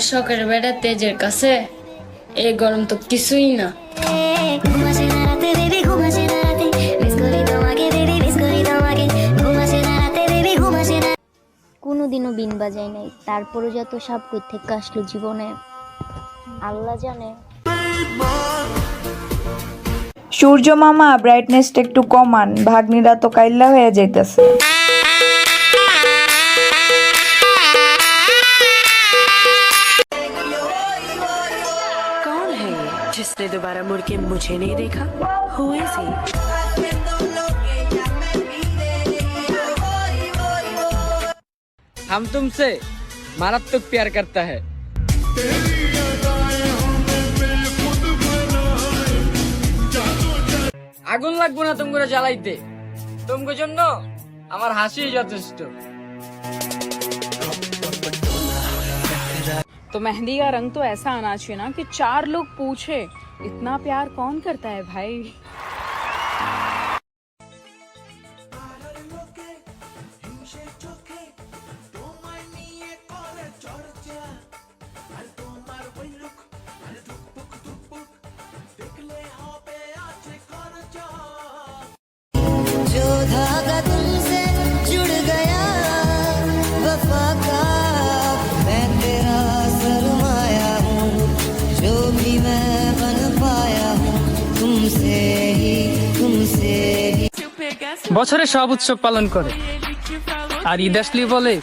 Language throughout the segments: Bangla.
আমার শখের বেড়া তেজের কাছে এই গরম তো কিছুই না। কোনোদিনও বিন বাজাই নাই। তারপরে যত সাপ থেকে আসলো জীবনে। আল্লাহ জানে। সূর্য মামা ব্রাইটনেসটা একটু কমান। ভাগ্নিরা তো কাইল্লা হয়ে যাইতেছে। जिसने दोबारा मुड़ के मुझे नहीं देखा Who is he? हम तुमसे मारात्मक प्यार करता है আগুন লাগবো না তুমি জ্বালাইতে তোমার জন্য আমার হাসি যথেষ্ট तो मेहंदी का रंग तो ऐसा आना चाहिए ना कि चार लोग पूछे, इतना प्यार कौन करता है भाई? বছরে সব উৎসব পালন করে। আর ঈদ আসলি বলে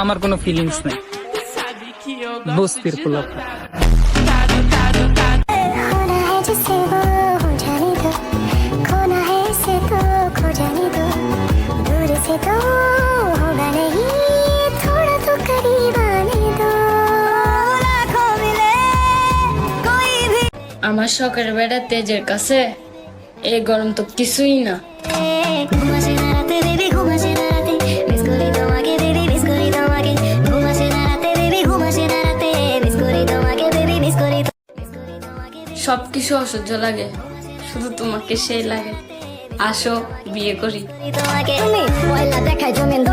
আমার কোনো ফিলিংস নেই। বস্তির আমার শখের বেড়া তেজের কাছে এই গরম তো কিছুই না। সব কিছু অসহ্য লাগে। শুধু তোমাকে সেই লাগে। আসো বিয়ে করি। তোমাকে পয়লা দেখায় জমিন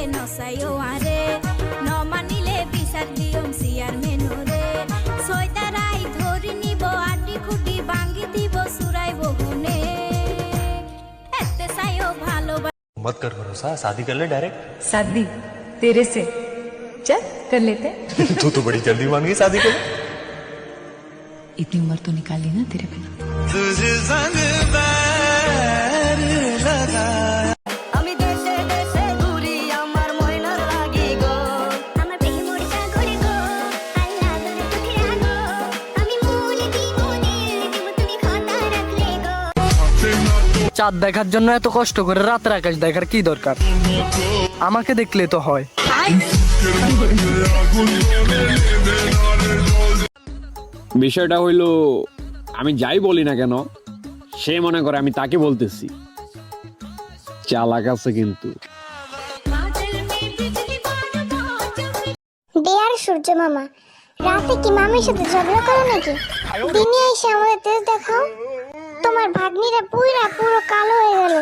নসাইও আরে ন মানিলে বিচার দিয়ম সিয়ার মেনুরে সৈতারাই ধরি নিব আটি খুটি ভাঙ্গি দিব সুরাই বহুনে এতে সাইও ভালো मत कर भरोसा शादी कर ले डायरेक्ट शादी तेरे से चल कर लेते तू तो बड़ी जल्दी मान गई शादी कर इतनी उम्र तो निकाली ना तेरे बिना तुझे संग চাঁদ দেখার জন্য এত কষ্ট করে রাতের আকাশ দেখার কি দরকার? আমাকে দেখলে তো হয়। বিষয়টা হইল আমি যাই বলি না কেন সে মনে করে আমি তাকে বলতেছি। চালাক আছে কিন্তু। ডিয়ার সূর্য মামা রাতে কি মামির সাথে ঝগড়া করো নাকি? দিনে এসে আমাদের তেজ দেখাও। তোমার ভাগ্নিরা পুরা পুরো কালো হয়ে গেল।